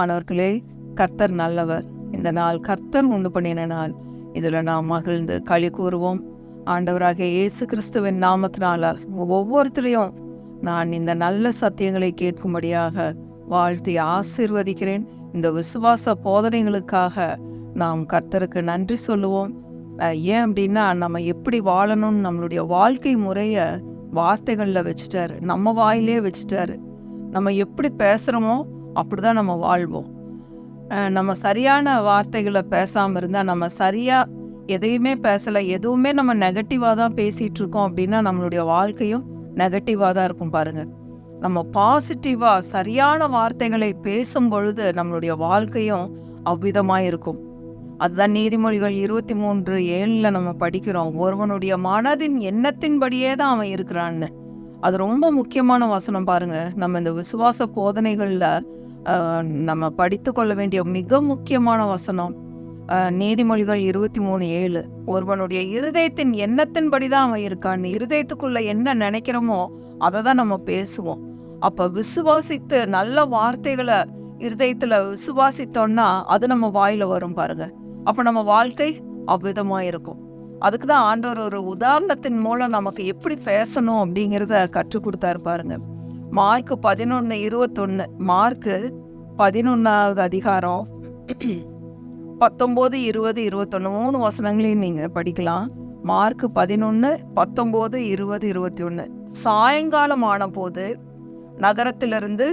பிரியமானவர்களே கர்த்தர் நல்லவர். இந்த நாள் கர்த்தர் உண்டு பண்ணின நாள். இதில் நாம் மகிழ்ந்து களி கூறுவோம். ஆண்டவராக இயேசு கிறிஸ்துவின் நாமத்தினால ஒவ்வொருத்தரையும் நான் இந்த நல்ல சத்தியங்களை கேட்கும்படியாக வாழ்த்தி ஆசிர்வதிக்கிறேன். இந்த விசுவாச போதனைகளுக்காக நாம் கர்த்தருக்கு நன்றி சொல்லுவோம். ஏன் அப்படின்னா நம்ம எப்படி வாழணும்னு நம்மளுடைய வாழ்க்கை முறையை வார்த்தைகளில் வச்சுட்டாரு. நம்ம வாயிலே வச்சுட்டாரு. நம்ம எப்படி பேசுகிறோமோ அப்படிதான் நம்ம வாழ்வோம். நம்ம சரியான வார்த்தைகளை பேசாமல் இருந்தால் நம்ம சரியாக எதையுமே பேசலை எதுவுமே நம்ம நெகட்டிவாக தான் பேசிகிட்டு இருக்கோம் அப்படின்னா நம்மளுடைய வாழ்க்கையும் நெகட்டிவாக தான் இருக்கும் பாருங்கள் நம்ம பாசிட்டிவாக சரியான வார்த்தைகளை பேசும் பொழுது நம்மளுடைய வாழ்க்கையும் அவ்விதமாக இருக்கும். அதுதான் நீதிமொழிகள் இருபத்தி மூன்று ஏழில் நம்ம படிக்கிறோம். ஒருவனுடைய மனதின் எண்ணத்தின்படியே தான் அவன் இருக்கிறான்னு. அது ரொம்ப முக்கியமான வசனம் பாருங்க. நம்ம இந்த விசுவாச போதனைகளில் நம்ம படித்து கொள்ள வேண்டிய மிக முக்கியமான வசனம். நீதிமொழிகள் இருபத்தி மூணு ஏழு. ஒருவனுடைய இருதயத்தின் எண்ணத்தின்படி தான் அவன் இருக்கான். இருதயத்துக்குள்ள என்ன நினைக்கிறோமோ அதை தான் நம்ம பேசுவோம். அப்ப விசுவாசித்து நல்ல வார்த்தைகளை இருதயத்துல விசுவாசித்தோம்னா அது நம்ம வாயில வரும் பாருங்க. அப்ப நம்ம வாழ்க்கை அவ்விதமா இருக்கும் அதுக்கு தான் ஆண்டவர் ஒரு உதாரணத்தின் மூலம் நமக்கு எப்படி பேசணும் அப்படிங்கிறத கற்றுக் கொடுத்தாரு பாருங்க. மார்க் பதினொன்று இருபத்தொன்னு மார்க்கு பதினொன்றாவது அதிகாரம் பத்தொம்போது இருபது இருபத்தொன்று மூணு வசனங்களையும் நீங்கள் படிக்கலாம். மார்க் பதினொன்று பத்தொம்போது இருபது இருபத்தி ஒன்று சாயங்காலம் ஆனபோது நகரத்திலிருந்து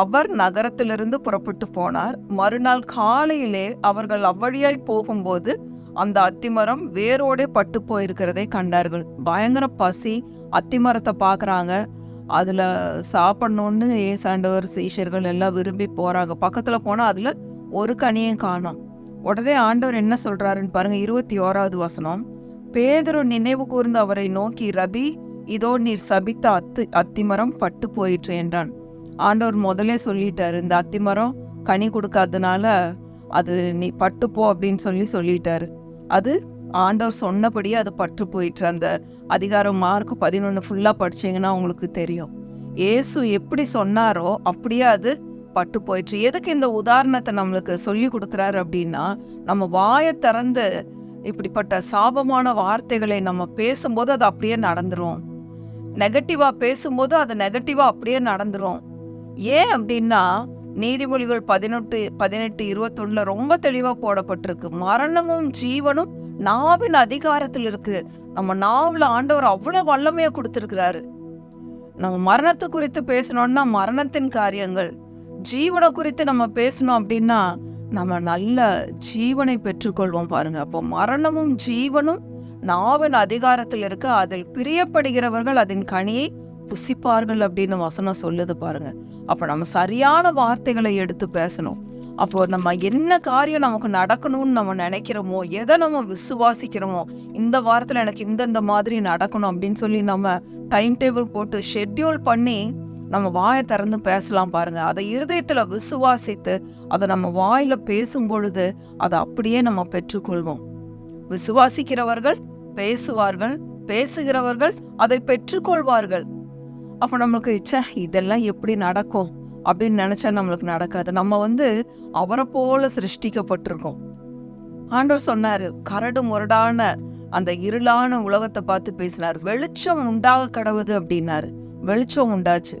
அவர் நகரத்திலிருந்து புறப்பட்டு போனார். மறுநாள் காலையிலே அவர்கள் அவ்வழியாய் போகும்போது அந்த அத்திமரம் வேரோடே பட்டு போயிருக்கிறதை கண்டார்கள். பயங்கர பசி அத்திமரத்தை பார்க்குறாங்க. அதில் சாப்பிடணுன்னு ஏசாண்டவர் சீஷர்கள் எல்லாம் விரும்பி போகிறாங்க பக்கத்தில் போனால் அதில் ஒரு கனியும் காணோம். உடனே ஆண்டவர் என்ன சொல்கிறாருன்னு பாருங்க இருபத்தி ஓராவது வசனம். பேதுரு நினைவு கூர்ந்து அவரை நோக்கி ரபி இதோ நீர் சபித்த அத்து அத்திமரம் பட்டு போயிற்று என்றான். ஆண்டவர் முதலே சொல்லிட்டாரு இந்த அத்திமரம் கனி கொடுக்காதனால அது நீ பட்டுப்போ அப்படின்னு சொல்லி சொல்லிட்டாரு. அது ஆண்டவர் சொன்னபடியே அது பற்று போயிட்டு அந்த அதிகாரம் மார்க் பதினொன்று ஃபுல்லாக படிச்சீங்கன்னா உங்களுக்கு தெரியும். இயேசு எப்படி சொன்னாரோ அப்படியே அது பட்டு போயிட்டு எதுக்கு இந்த உதாரணத்தை நம்மளுக்கு சொல்லி கொடுக்குறாரு அப்படின்னா நம்ம வாயை திறந்து இப்படிப்பட்ட சாபமான வார்த்தைகளை நம்ம பேசும்போது அது அப்படியே நடந்துரும். நெகட்டிவாக பேசும்போது அது நெகட்டிவாக அப்படியே நடந்துரும். ஏன் அப்படின்னா நீதிமொழிகள் பதினெட்டு பதினெட்டு இருபத்தொன்னுல ரொம்ப தெளிவா போடப்பட்டிருக்கு. மரணமும் ஜீவனும் நாவின் அதிகாரத்தில் இருக்கு. நம்ம நாவில் ஆண்டவர் அவ்வளவு வல்லமையா கொடுத்துருக்கிறாரு. நம்ம மரணத்தை குறித்து பேசணும்னா மரணத்தின் காரியங்கள். ஜீவனை குறித்து நம்ம பேசணும் அப்படின்னா நம்ம நல்ல ஜீவனை பெற்றுக்கொள்வோம் பாருங்க. அப்போ மரணமும் ஜீவனும் நாவின் அதிகாரத்தில் இருக்க. அதில் பிரியப்படுகிறவர்கள் அதன் கனியை புசிப்பார்கள் அப்படின்னு வசனம் சொல்லுது பாருங்க. அப்போ நம்ம சரியான வார்த்தைகளை எடுத்து பேசணும். அப்போ நம்ம என்ன காரியம் நமக்கு நடக்கணும்னு நம்ம நினைக்கிறோமோ எதை நம்ம விசுவாசிக்கிறோமோ இந்த வாரத்தில் எனக்கு இந்தந்த மாதிரி நடக்கணும் அப்படின்னு சொல்லி நம்ம டைம் டேபிள் போட்டு ஷெட்யூல் பண்ணி நம்ம வாயை திறந்து பேசலாம் பாருங்க. அதை இருதயத்தில் விசுவாசித்து அதை நம்ம வாயில பேசும் பொழுது அதை அப்படியே நம்ம பெற்றுக்கொள்வோம். விசுவாசிக்கிறவர்கள் பேசுவார்கள் பேசுகிறவர்கள் அதை பெற்றுக்கொள்வார்கள். அப்போ நம்மளுக்கு ச்சே இதெல்லாம் எப்படி நடக்கும்? அப்படின்னு நினச்சா நம்மளுக்கு நடக்காது. நம்ம வந்து அவரை போல சிருஷ்டிக்கப்பட்டிருக்கோம். ஆண்டவர் சொன்னார் கரடு முரடான அந்த இருளான உலகத்தை பார்த்து பேசினார். வெளிச்சம் உண்டாக கடவுது அப்படின்னாரு. வெளிச்சம் உண்டாச்சு.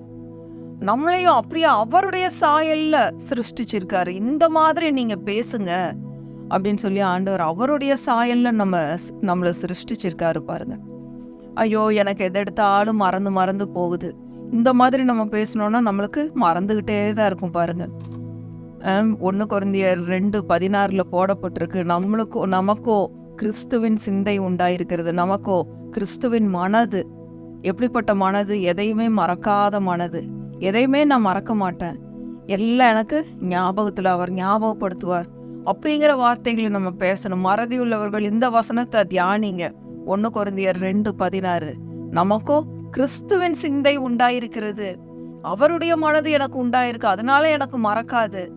நம்மளையும் அப்படியே அவருடைய சாயல்ல சிருஷ்டிச்சிருக்காரு. இந்த மாதிரி நீங்க பேசுங்க அப்படின்னு சொல்லி ஆண்டவர் அவருடைய சாயல்ல நம்ம நம்மளை சிருஷ்டிச்சிருக்காரு பாருங்க. ஐயோ எனக்கு எதை எடுத்தாலும் மறந்து மறந்து போகுது. இந்த மாதிரி நம்ம பேசணும்னா நம்மளுக்கு மறந்துக்கிட்டே தான் இருக்கும் பாருங்க. ஒன்று குறைந்தியர் ரெண்டு பதினாறில் போடப்பட்டிருக்கு. நம்மளுக்கோ நமக்கோ கிறிஸ்துவின் சிந்தை உண்டாயிருக்கிறது. நமக்கோ கிறிஸ்துவின் மனது எப்படிப்பட்ட மனது? எதையுமே மறக்காத மனது. எதையுமே நான் மறக்க மாட்டேன். எல்லாம் எனக்கு ஞாபகத்தில் அவர் ஞாபகப்படுத்துவார். அப்படிங்கிற வார்த்தைகளை நம்ம பேசணும். மறதி உள்ளவர்கள் இந்த வசனத்தை தியானிங்க. ஒன்று குருந்தியர் ரெண்டு பதினாறு. நமக்கோ கிறிஸ்துவின் சிந்தை உண்டாயிருக்கிறது. அவருடைய மனது எனக்கு உண்டாயிருக்கு அதனால எனக்கு மறக்காது.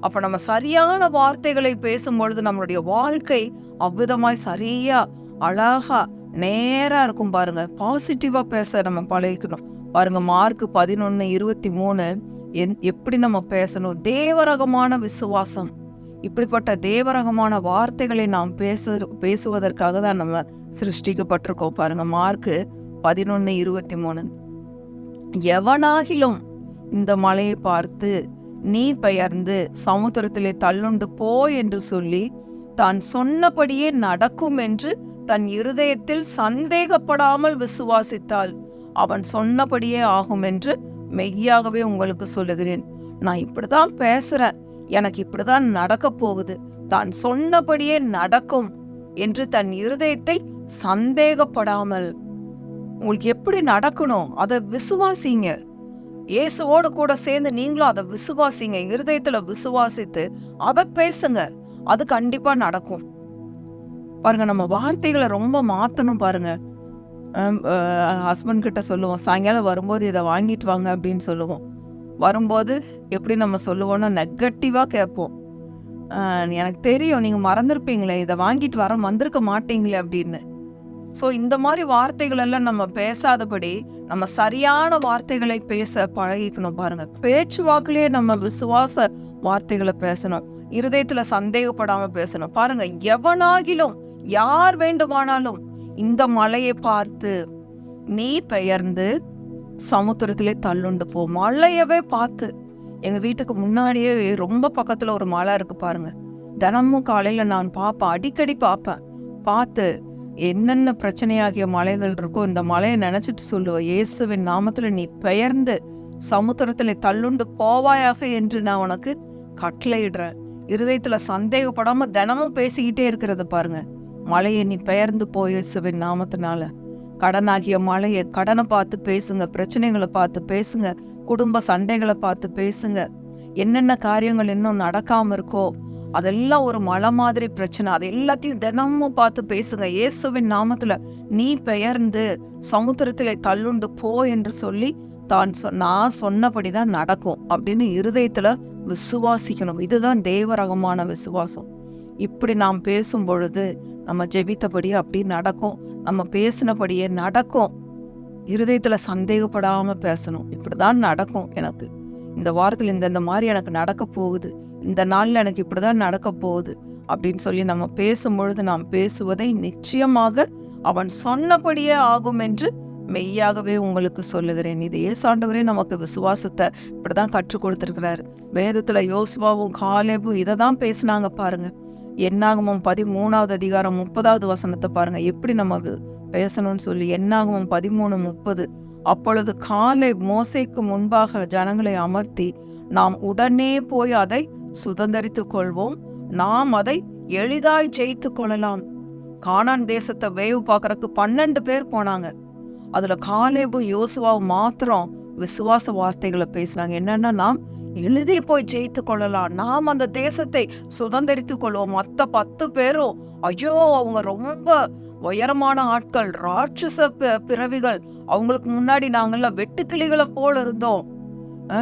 அப்ப நம்ம சரியான வார்த்தைகளை பேசும் பொழுது நம்மளுடைய வாழ்க்கை அவ்விதமாய் சரியா அழகா நேரா இருக்கும் பாருங்க. பாசிட்டிவா பேச நம்ம பழகிக்கணும். பாருங்க மார்க் பதினொன்னு இருபத்தி மூணு என் எப்படி நம்ம பேசணும்? தேவரகமான விசுவாசம். இப்படிப்பட்ட தேவரகமான வார்த்தைகளை நாம் பேச பேசுவதற்காக தான் நம்ம சிருஷ்டிக்கப்பட்டிருக்கோம் பாருங்க. மார்க்கு பதினொன்னு இருபத்தி மூணு. எவனாகிலும் இந்த மலையை பார்த்து நீ பெயர்ந்து சமுத்திரத்திலே தள்ளுண்டு போ என்று சொல்லி தான் சொன்னபடியே நடக்கும் என்று தன் இருதயத்தில் சந்தேகப்படாமல் விசுவாசித்தால் அவன் சொன்னபடியே ஆகும் என்று மெய்யாகவே உங்களுக்கு சொல்லுகிறேன். நான் இப்படிதான் பேசுறேன். எனக்கு இப்படிதான் நடக்க போகுது. தான் சொன்னபடியே நடக்கும் என்று தன் இருதயத்தை சந்தேகப்படாமல். உங்களுக்கு எப்படி நடக்கணும்? அதை விசுவாசிங்க. இயேசுவோடு கூட சேர்ந்து நீங்களும் அதை விசுவாசிங்க. இருதயத்துல விசுவாசித்து அதை பேசுங்க. அது கண்டிப்பா நடக்கும். பாருங்க நம்ம வார்த்தைகளை ரொம்ப மாத்தணும் பாருங்க. ஹஸ்பண்ட் கிட்ட சொல்லுவோம் சாயங்காலம் வரும்போது இதை வாங்கிட்டு வாங்க அப்படின்னு சொல்லுவோம். வரும்போது எப்படி நம்ம சொல்லுவோம்னா நெகட்டிவாக கேட்போம். எனக்கு தெரியும் நீங்கள் மறந்துருப்பீங்களே இதை வாங்கிட்டு வர வந்திருக்க மாட்டீங்களே அப்படின்னு. ஸோ இந்த மாதிரி வார்த்தைகள் எல்லாம் நம்ம பேசாதபடி நம்ம சரியான வார்த்தைகளை பேச பழகிக்கணும் பாருங்கள் பேச்சு வாக்குலேயே நம்ம விசுவாச வார்த்தைகளை பேசணும். இருதயத்தில் சந்தேகப்படாமல் பேசணும். பாருங்கள் எவனாகிலும் யார் வேண்டுமானாலும் இந்த மலையை பார்த்து நீ பெயர்ந்து சமுத்திரத்திலே தள்ளுண்டு போ. மலையவே பார்த்து. எங்கள் வீட்டுக்கு முன்னாடியே ரொம்ப பக்கத்தில் ஒரு மலை இருக்குது பாருங்கள் தினமும் காலையில் நான் பார்ப்பேன் அடிக்கடி பார்ப்பேன் பார்த்து என்னென்ன பிரச்சனையாகிய மலைகள் இருக்கோ இந்த மலையை நினச்சிட்டு சொல்லுவேன் இயேசுவின் நாமத்தில் நீ பெயர்ந்து சமுத்திரத்தில் தள்ளுண்டு போவாயாக என்று நான் உனக்கு கட்டளையிடுறேன். இருதயத்தில் சந்தேகப்படாமல் தினமும் பேசிக்கிட்டே இருக்கிறது பாருங்க. மலையை நீ பெயர்ந்து போய் இயேசுவின் நாமத்தினால. கடனாகிய மலையை கடனை பார்த்து பேசுங்க பிரச்சனைகளை பார்த்து பேசுங்க குடும்ப சண்டைகளை பார்த்து பேசுங்க. என்னென்ன காரியங்கள் இன்னும் நடக்காம இருக்கோ அதெல்லாம் ஒரு மழை மாதிரி பிரச்சனை. அது எல்லாத்தையும் தினமும் பார்த்து பேசுங்க. இயேசுவின் நாமத்துல நீ பெயர்ந்து சமுத்திரத்திலே தள்ளுண்டு போ என்று சொல்லி தான் சொ நான் சொன்னபடிதான் நடக்கும் அப்படின்னு இருதயத்துல விசுவாசிக்கணும். இதுதான் தேவரகமான விசுவாசம். இப்படி நாம் பேசும் பொழுது நம்ம ஜெபித்தபடியே அப்படி நடக்கும். நம்ம பேசினபடியே நடக்கும். இருதயத்தில் சந்தேகப்படாமல் பேசணும். இப்படிதான் நடக்கும் எனக்கு. இந்த வாரத்தில் இந்த இந்த மாதிரி எனக்கு நடக்க போகுது. இந்த நாளில் எனக்கு இப்படிதான் நடக்க போகுது அப்படின்னு சொல்லி நம்ம பேசும் பொழுது நாம் பேசுவதை நிச்சயமாக அவன் சொன்னபடியே ஆகும் என்று மெய்யாகவே உங்களுக்கு சொல்லுகிறேன். இது ஏசாண்டவரே நமக்கு விசுவாசத்தை இப்படி தான் கற்றுக் கொடுத்துருக்கிறார். வேதத்தில் யோசுவாவும் காலேபும் இதை தான் பேசினாங்க பாருங்கள் என்னாகமும் பதிமூணாவது அதிகாரம் முப்பதாவது வசனத்தை பாருங்க. எப்படி நமக்கு பேசணும்னு சொல்லி என்னாகமும் பதிமூணு முப்பது. அப்பொழுது காலை மோசைக்கு முன்பாக ஜனங்களை அமர்த்தி நாம் உடனே போய் அதை சுதந்திரித்து கொள்வோம். நாம் அதை எளிதாய் ஜெயித்து கொள்ளலாம். கானான் தேசத்தை வேவு பார்க்கறக்கு பன்னெண்டு பேர் போனாங்க. அதுல காலேபும் யோசுவாவும் மாத்திரம் விசுவாச வார்த்தைகளை பேசினாங்க. என்னன்னா நாம் எளிதில் போய் ஜெயித்து கொள்ளலாம். நாம் அந்த தேசத்தை சுதந்தரித்துக் கொள்வோம். மற்ற பத்து பேரும். ஐயோ அவங்க ரொம்ப உயரமான ஆட்கள் ராட்சச பிறவிகள். அவங்களுக்கு முன்னாடி நாங்கள்லாம் வெட்டுக்கிளிகளை போல இருந்தோம்.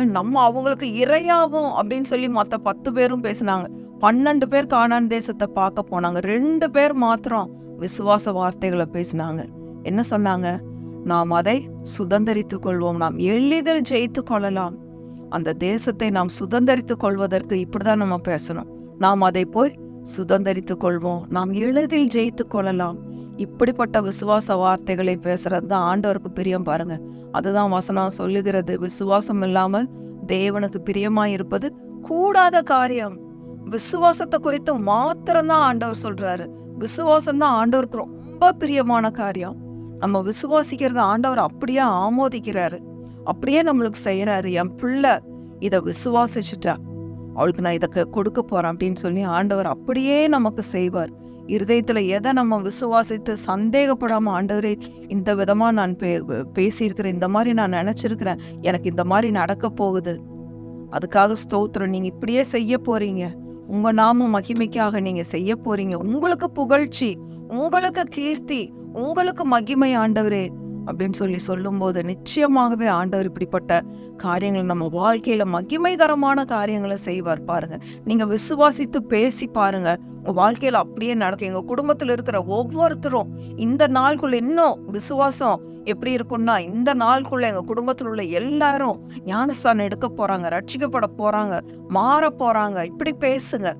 நம்ம அவங்களுக்கு இரையாவும் அப்படின்னு சொல்லி மற்ற பத்து பேரும் பேசினாங்க. பன்னெண்டு பேர் காணான் தேசத்தை பார்க்க போனாங்க. ரெண்டு பேர் மாத்திரம் விசுவாச வார்த்தைகளை பேசினாங்க. என்ன சொன்னாங்க? நாம் அதை சுதந்தரித்துக் கொள்வோம். நாம் எளிதில் ஜெயித்து கொள்ளலாம். அந்த தேசத்தை நாம் சுதந்தரித்துக் கொள்வதற்கு இப்படிதான் நம்ம பேசணும். நாம் அதை போய் சுதந்தரித்துக் கொள்வோம். நாம் எளிதில் ஜெயித்து கொள்ளலாம். இப்படிப்பட்ட விசுவாச வார்த்தைகளை பேசுறது தான் ஆண்டவருக்கு பிரியம் பாருங்க. அதுதான் வசனம் சொல்லுகிறது. விசுவாசம் இல்லாமல் தேவனுக்கு பிரியமாய் இருப்பது கூடாத காரியம். விசுவாசத்தை குறித்து மாத்திரம்தான் ஆண்டவர் சொல்றாரு. விசுவாசம் தான் ஆண்டவருக்கு ரொம்ப பிரியமான காரியம். நம்ம விசுவாசிக்கிறத ஆண்டவர் அப்படியே ஆமோதிக்கிறாரு. அப்படியே நம்மளுக்கு செய்கிறாரு என் பிள்ளை இதை விசுவாசிச்சுட்டா அவளுக்கு நான் இதை கொடுக்க போகிறேன் அப்படின்னு சொல்லி ஆண்டவர் அப்படியே நமக்கு செய்வார். இருதயத்தில் எதை நம்ம விசுவாசித்து சந்தேகப்படாமல் ஆண்டவரே இந்த விதமாக நான் பே பேசியிருக்கிறேன் இந்த மாதிரி நான் நினச்சிருக்கிறேன் எனக்கு இந்த மாதிரி நடக்க போகுது. அதுக்காக ஸ்தோத்திரம் நீங்கள் இப்படியே செய்ய போகிறீங்க உங்கள் நாம மகிமைக்காக நீங்கள் செய்ய போகிறீங்க உங்களுக்கு புகழ்ச்சி உங்களுக்கு கீர்த்தி உங்களுக்கு மகிமை ஆண்டவரே. அப்படின்னு சொல்லி சொல்லும்போது நிச்சயமாகவே ஆண்டவர் இப்படிப்பட்ட காரியங்கள் நம்ம வாழ்க்கையில் மகிமைகரமான காரியங்களை செய்வார் பாருங்க. நீங்கள் விசுவாசித்து பேசி பாருங்க. உங்கள் வாழ்க்கையில் அப்படியே நடக்கும். எங்கள் குடும்பத்தில் இருக்கிற ஒவ்வொருத்தரும் இந்த நாளுக்குள்ள இன்னும் விசுவாசம் எப்படி இருக்கும்னா இந்த நாளுக்குள்ள எங்க குடும்பத்தில் உள்ள எல்லாரும் ஞானஸ்தானம் எடுக்க போறாங்க ரட்சிக்கப்பட போறாங்க மாற போறாங்க. இப்படி பேசுங்க.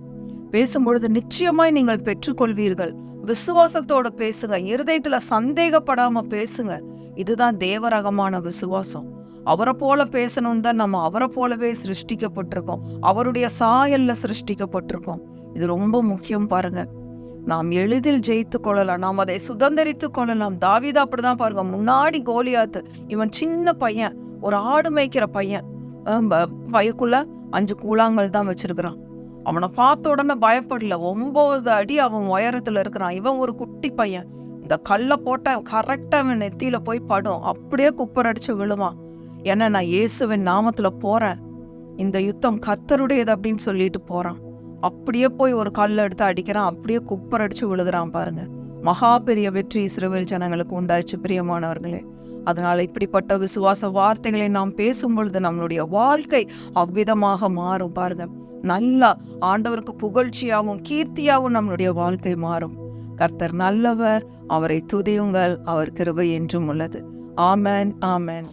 பேசும்பொழுது நிச்சயமாய் நீங்கள் பெற்றுக்கொள்வீர்கள். விசுவாசத்தோட பேசுங்க. இருதயத்துல சந்தேகப்படாம பேசுங்க. இதுதான் தேவரகமான விசுவாசம். அவரை போல பேசணும்னு தான் நம்ம அவரை போலவே சிருஷ்டிக்கப்பட்டிருக்கோம். அவருடைய சாயல்ல சிருஷ்டிக்கப்பட்டிருக்கோம். இது ரொம்ப முக்கியம் பாருங்க. நாம் எளிதில் ஜெயித்து கொள்ளலாம். நாம் அதை சுதந்திரித்து கொள்ளலாம். தாவிதா அப்படிதான் பாருங்க. முன்னாடி கோலியாத்து இவன் சின்ன பையன். ஒரு ஆடு மேய்க்கிற பையன். ப- பையக்குள்ள அஞ்சு கூழாங்கல் தான் வச்சிருக்கிறான். அவனை பார்த்த உடனே பயப்படல. ஒன்பது அடி அவன் உயரத்தில் இருக்கிறான். இவன் ஒரு குட்டி பையன். இந்த கல்லை போட்ட கரெக்டாக அவன் நெத்தியில் போய் படும். அப்படியே குப்பரடிச்சு விழுவான். ஏன்னா நான் இயேசுவின் நாமத்தில் போகிறேன் இந்த யுத்தம் கத்தருடையது அப்படின்னு சொல்லிட்டு போகிறான் அப்படியே போய் ஒரு கல்லை எடுத்து அடிக்கிறான். அப்படியே குப்பரடிச்சு விழுகிறான் பாருங்க. மகா பெரிய வெற்றி இஸ்ரேல் ஜனங்களுக்கு உண்டாச்சு பிரியமானவர்களே. அதனால் இப்படிப்பட்ட விசுவாச வார்த்தைகளை நாம் பேசும் பொழுது நம்மளுடைய வாழ்க்கை அவ்விதமாக மாறும் பாருங்க. நல்லா ஆண்டவருக்கு புகழ்ச்சியாகவும் கீர்த்தியாகவும் நம்மளுடைய வாழ்க்கை மாறும். கர்த்தர் நல்லவர் அவரை துதியுங்கள் அவர் கிருபை என்றும் உள்ளது. ஆமன் ஆமன்.